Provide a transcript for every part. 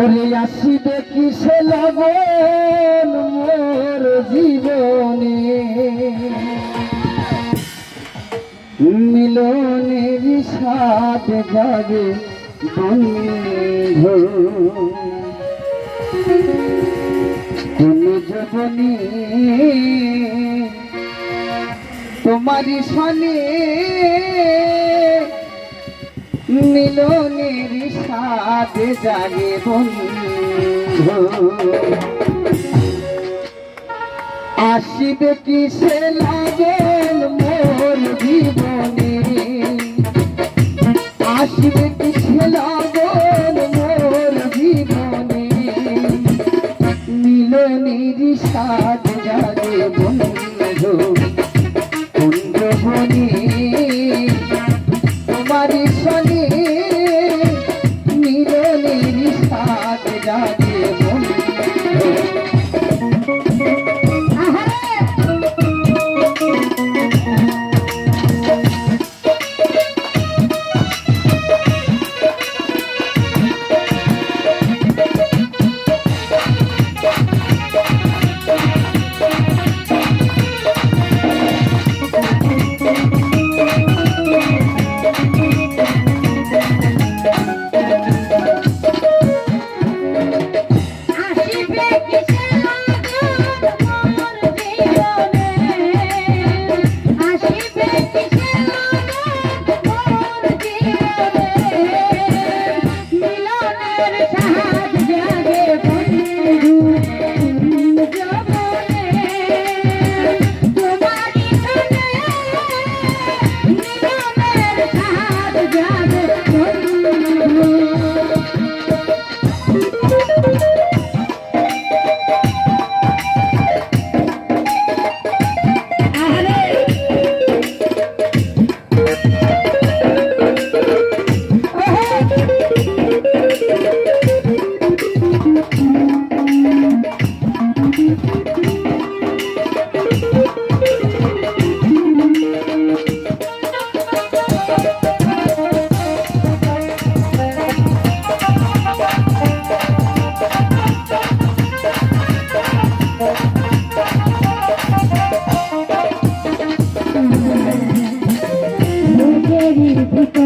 ওরে আসিবে কিসে লগন মোর জীবনে? মিলনের সাথ যাবে বন্ধু। কোন জীবনী মিলনের সাথে জাগে বন্ধু। আসিবে কিসে লাগেন মোর জীবনে? আসিবে কিসে লাগেন মোর জীবনে? মিলনের সাথে জাগে বন্ধু। কুঞ্জবনী তোমারি ভিতরে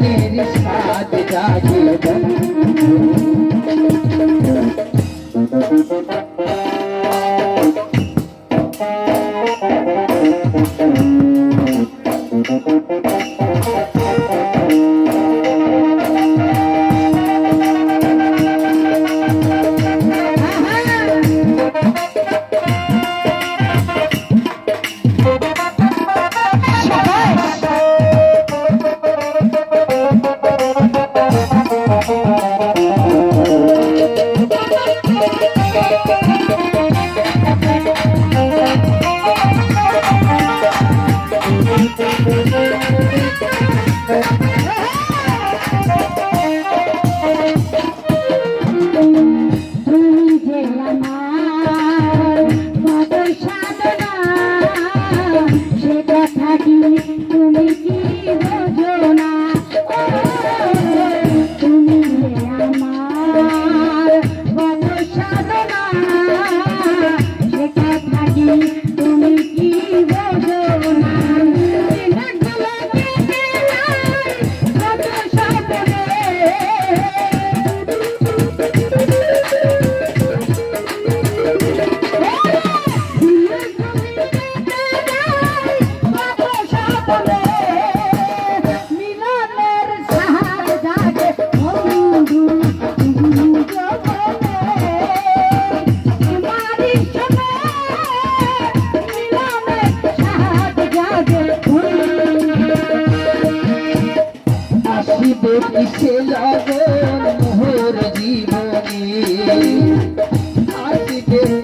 মিলনের সাথ জাগে Música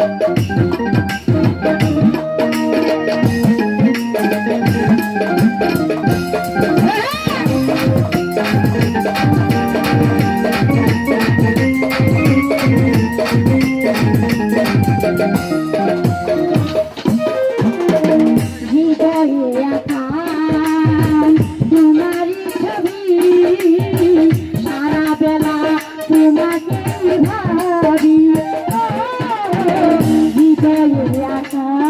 লগন মোর Ya, 姐